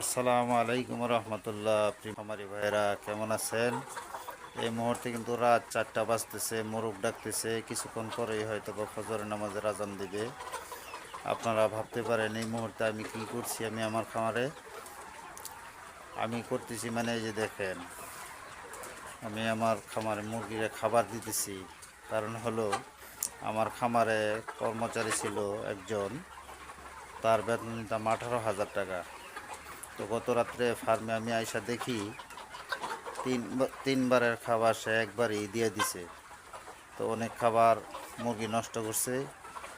আসসালামু আলাইকুম রহমতুল্লাহ। প্রিমারি ভাইরা কেমন আছেন? এই মুহূর্তে কিন্তু রাত চারটা বাজতেছে মোরগ ডাকতেছে। কিছুক্ষণ পরেই হয়তো বা ফজর নামাজের আজান দিবে। আপনারা ভাবতে পারেন, এই মুহূর্তে আমি কি করছি আমি আমার খামারে? আমি করতেছি মানে এই যে দেখেন, আমি আমার খামারে মুরগিরে খাবার দিতেছি। কারণ হলো, আমার খামারে কর্মচারী ছিল একজন, তার বেতন নিতাম আঠারো হাজার টাকা। তো গত রাত্রে ফার্মে আমি আইসা দেখি তিন তিনবারের খাবার সে একবারই দিয়ে দিছে। তো অনেক খাবার মুরগি নষ্ট করছে,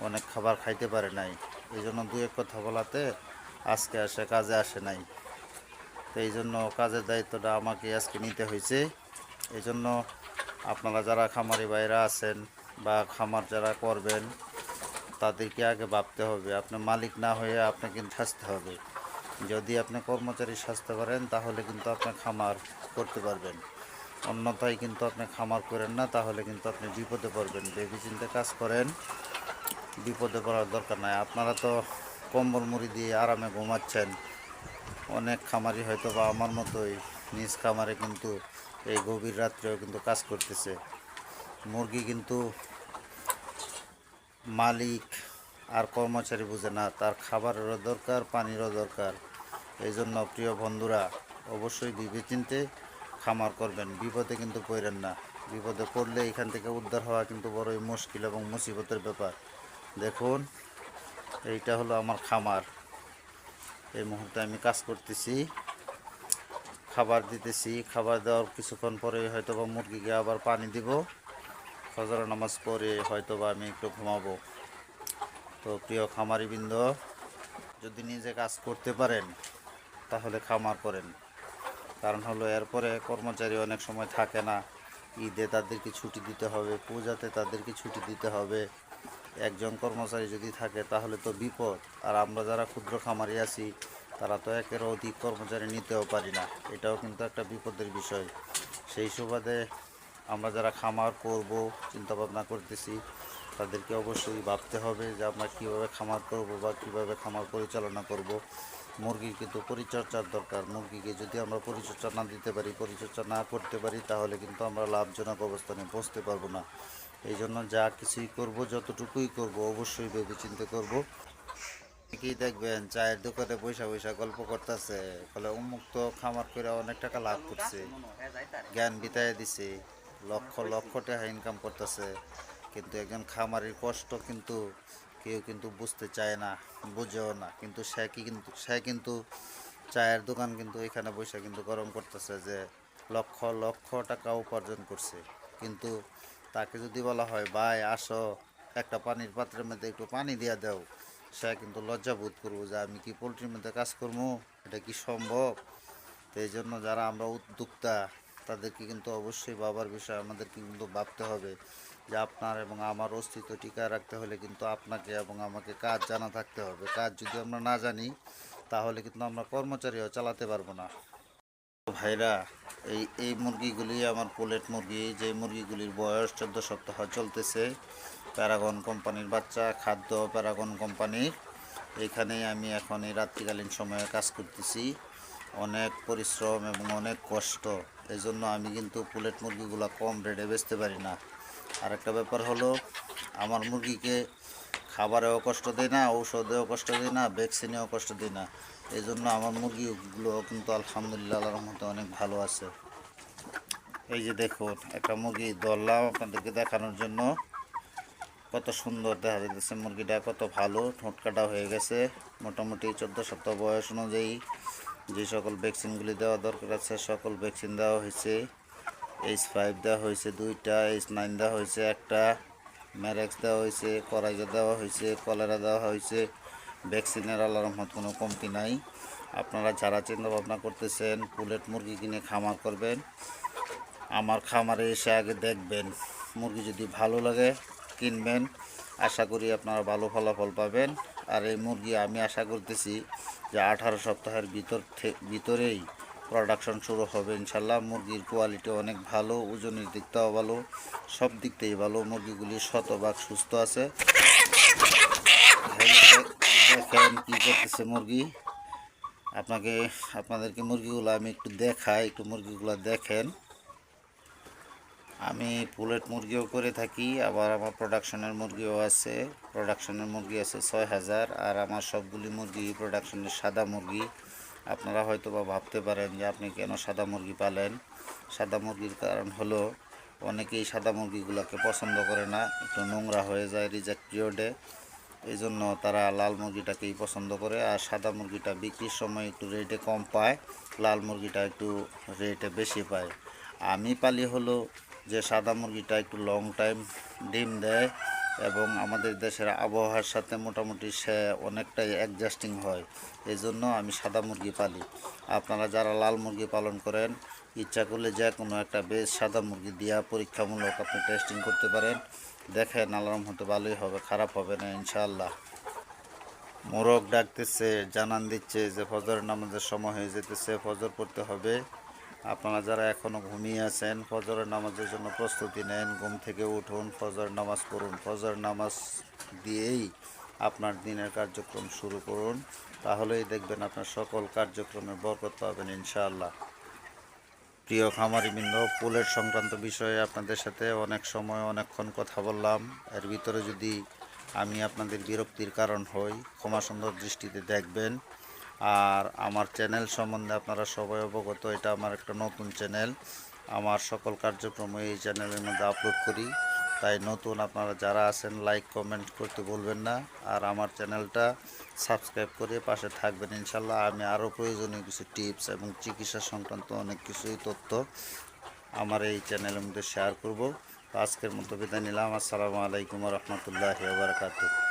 অনেক খাবার খাইতে পারে নাই। এই জন্য দু এক কথা বলাতে আজকে আসে কাজে আসে নাই। তো এই জন্য কাজের দায়িত্বটা আমাকে আজকে নিতে হয়েছে। এই জন্য আপনারা যারা খামারি বাইরা আছেন বা খামার যারা করবেন, তাদেরকে আগে ভাবতে হবে, আপনার মালিক না হয়ে আপনাকে কিন্তু সাজতে হবে। যদি আপনি কর্মচারী সাজতে পারেন তাহলে কিন্তু আপনি খামার করতে পারবেন। অন্যথায় কিন্তু আপনি খামার করেন না, তাহলে কিন্তু আপনি বিপদে পড়বেন। ভেবে চিন্তে কাজ করেন, বিপদে পড়ার দরকার নাই। আপনারা তো কম্বল মুড়ি দিয়ে আরামে ঘুমাচ্ছেন। অনেক খামারি হয়তো বা আমার মতোই নিজ খামারে কিন্তু এই গভীর রাত্রেও কিন্তু কাজ করতেছে। মুরগি কিন্তু মালিক আর কর্মচারী বুঝে না, তার খাবারেরও দরকার, পানিরও দরকার। এই জন্য প্রিয় বন্ধুরা, অবশ্যই বিবেচিন্তে খামার করবেন। বিপদে কিন্তু পড়েন না। বিপদে পড়লে এখান থেকে উদ্ধার হওয়া কিন্তু বড়ই মুশকিল এবং মুসিবতের ব্যাপার। দেখুন, এইটা হলো আমার খামার। এই মুহূর্তে আমি কাজ করতেছি। খাবার দিতেছি। খাবার দেওয়ার কিছুক্ষণ পরে হয়তো বা মুরগিকে আবার পানি দিব। ফজর নামাজ পরে হয়তো বা আমি একটু ঘুমাবো। তো প্রিয় খামারিবৃন্দ, যদি নিজে কাজ করতে পারেন তাহলে খামার করেন। কারণ হলো এরপরে কর্মচারী অনেক সময় থাকে না। ঈদে তাদেরকে ছুটি দিতে হবে, পূজাতে তাদেরকে ছুটি দিতে হবে। একজন কর্মচারী যদি থাকে তাহলে তো বিপদ। আর আমরা যারা ক্ষুদ্র খামারি আছি, তারা তো একের অধিক কর্মচারী নিতেও পারি না। এটাও কিন্তু একটা বিপদের বিষয়। সেই সুবাদে আমরা যারা খামার করব চিন্তা ভাবনা করতেছি, তাদেরকে অবশ্যই ভাবতে হবে যে আমরা কীভাবে খামার করব বা কীভাবে খামার পরিচালনা করব। মুরগির কিন্তু পরিচর্যার দরকার। মুরগিকে যদি আমরা পরিচর্যা না দিতে পারি, পরিচর্যা না করতে পারি, তাহলে কিন্তু আমরা লাভজনক অবস্থানে পৌঁছতে পারব না। এই জন্য যা কিছুই করব, যতটুকুই করব, অবশ্যই ভেবে চিন্তে করব। কি দেখবেন, চায়ের দোকানে পয়সা পয়সা গল্প করতেছে, ফলে উন্মুক্ত খামার করে অনেক টাকা লাভ করছে, জ্ঞান বিতায় দিছে, লক্ষ লক্ষ টাকা ইনকাম করতেছে। কিন্তু একজন খামারির কষ্ট কিন্তু কেউ কিন্তু বুঝতে চায় না, বুঝেও না। কিন্তু সে কি কিন্তু সে কিন্তু চায়ের দোকান কিন্তু এখানে বসে কিন্তু গরম করতেছে যে লক্ষ লক্ষ টাকা উপার্জন করছে। কিন্তু তাকে যদি বলা হয়, ভাই, আসো, একটা পানির পাত্রের মধ্যে একটু পানি দিয়া দাও। সে কিন্তু লজ্জা বোধ করব যে আমি কি পোলট্রির মধ্যে কাজ করব? এটা কি সম্ভব? তো এই জন্য যারা আমরা উদ্যোক্তা, তাদেরকে কিন্তু অবশ্যই বাবার বিষয়ে আমাদেরকে কিন্তু ভাবতে হবে। যে আপনার এবং আমার অস্তিত্ব টিকায় রাখতে হলে কিন্তু আপনাকে এবং আমাকে কাজ জানা থাকতে হবে। কাজ যদি আমরা না জানি, তাহলে কিন্তু আমরা কর্মচারীও চালাতে পারব না। ভাইরা, এই এই মুরগিগুলি আমার পোলেট মুরগি যে মুরগিগুলির বয়স চোদ্দ সপ্তাহ চলতেছে, প্যারাগন কোম্পানির বাচ্চা, খাদ্য প্যারাগন কোম্পানির। এইখানেই আমি এখন এই রাত্রিকালীন সময়ে কাজ করতেছি। অনেক পরিশ্রম এবং অনেক কষ্ট। এই জন্য আমি কিন্তু পুলেট মুরগিগুলো কম রেটে বেচতে পারি না। আর একটা ব্যাপার হলো, আমার মুরগিকে খাবারেও কষ্ট দিই না, ঔষধেও কষ্ট দিই না ভ্যাকসিনেও কষ্ট দিই না। এই জন্য আমার মুরগিগুলো কিন্তু আলহামদুলিল্লাহ আল্লাহর রহমতে অনেক ভালো আছে। এই যে দেখুন, একটা মুরগি ধরলাম আপনাদেরকে দেখানোর জন্য। কত সুন্দর দেখা যাচ্ছে মুরগিটা, কত ভালো, ঠোঁট কাটা হয়ে গেছে। মোটামুটি চোদ্দ সপ্তাহ বয়স অনুযায়ী যে সকল ভ্যাকসিনগুলি দেওয়া দরকার আছে, সকল ভ্যাকসিন দেওয়া হয়েছে। এইচ ফাইভ দেওয়া হয়েছে দুইটা এইচ নাইন দেওয়া হয়েছে একটা ম্যারেক্স দেওয়া হয়েছে করাইজা দেওয়া হয়েছে কলেরা দেওয়া হয়েছে ভ্যাকসিনের আল্লাহ রহমত কোনো কমতি নাই। আপনারা যারা চিন্তা ভাবনা করতেছেন পুলেট মুরগি কিনে খামার করবেন, আমার খামারে এসে আগে দেখবেন। মুরগি যদি ভালো লাগে, কিনবেন। আশা করি আপনারা ভালো ফলাফল পাবেন। আর এই মুরগি আমি আশা করতেছি যে আঠারো সপ্তাহের ভিতর ভিতরেই প্রোডাকশন শুরু হবে ইনশাল্লাহ মুরগির কোয়ালিটি অনেক ভালো, ওজনের দিকটাও ভালো, সব দিক থেকেই ভালো। মুরগিগুলি শতভাগ সুস্থ আছে। দেখেন কি করতেছে মুরগি। আপনাকে, আপনাদেরকে মুরগিগুলো আমি একটু দেখাই, একটু মুরগিগুলো দেখেন। আমি পুলেট মুরগিও করে থাকি, আবার আমার প্রোডাকশনের মুরগিও আছে। প্রোডাকশনের মুরগি আছে ছয় হাজার, আর আমার সবগুলি মুরগি প্রোডাকশনের সাদা মুরগি। আপনারা হয়তো বা ভাবতে পারেন যে আপনি কেন সাদা মুরগি পালেন। সাদা মুরগির কারণ হলো অনেকেই সাদা মুরগিগুলোকে পছন্দ করে না, একটু নোংরা হয়ে যায় রিজেক্ট পিরিয়ডে এই জন্য তারা লাল মুরগিটাকেই পছন্দ করে আর সাদা মুরগিটা বিক্রির সময় একটু রেটে কম পায়, লাল মুরগিটা একটু রেটে বেশি পায়। আমি পালি হলো যে সাদা মুরগিটা একটু লং টাইম ডিম দেয় এবং আমাদের দেশের আবহাওয়ার সাথে মোটামুটি সে অনেকটাই অ্যাডজাস্টিং হয়। এই জন্য আমি সাদা মুরগি পালি। আপনারা যারা লাল মুরগি পালন করেন, ইচ্ছা করলে যে কোনো একটা বেশ সাদা মুরগি দিয়া পরীক্ষামূলক আপনি টেস্টিং করতে পারেন। দেখেন আলারম হতে ভালোই হবে, খারাপ হবে না, ইনশাআল্লাহ। মোরগ ডাকতেছে, জানান দিচ্ছে যে ফজর নামাজের সময় হয়ে যেতেছে, ফজর পড়তে হবে। আপনারা যারা এখনও ঘুমিয়ে আছেন, ফজরের নামাজের জন্য প্রস্তুতি নেন, ঘুম থেকে উঠুন ফজর নামাজ পড়ুন। ফজর নামাজ দিয়েই আপনার দিনের কার্যক্রম শুরু করুন। তাহলেই দেখবেন আপনার সকল কার্যক্রমে বরকত পাবেন ইনশাআল্লাহ। প্রিয় খামারিবৃন্দ পুলের সংক্রান্ত বিষয়ে আপনাদের সাথে অনেক সময় অনেকক্ষণ কথা বললাম। এর ভিতরে যদি আমি আপনাদের বিরক্তির কারণ হই, ক্ষমা সুন্দর দৃষ্টিতে দেখবেন। আর আমার চ্যানেল সম্বন্ধে আপনারা সবাই অবগত, এটা আমার একটা নতুন চ্যানেল। আমার সকল কার্যক্রম এই চ্যানেলের মধ্যে আপলোড করি। তাই নতুন আপনারা যারা আছেন, লাইক, কমেন্ট করতে বলবেন না। আর আমার চ্যানেলটা সাবস্ক্রাইব করে পাশে থাকবেন ইনশাল্লাহ। আমি আরও প্রয়োজনীয় কিছু টিপস এবং চিকিৎসা সংক্রান্ত অনেক কিছুই তথ্য আমার এই চ্যানেলের মধ্যে শেয়ার করব। আজকের মতো বিদায় নিলাম। আসসালামু আলাইকুম রহমতুল্লাহ বারকাতুহ।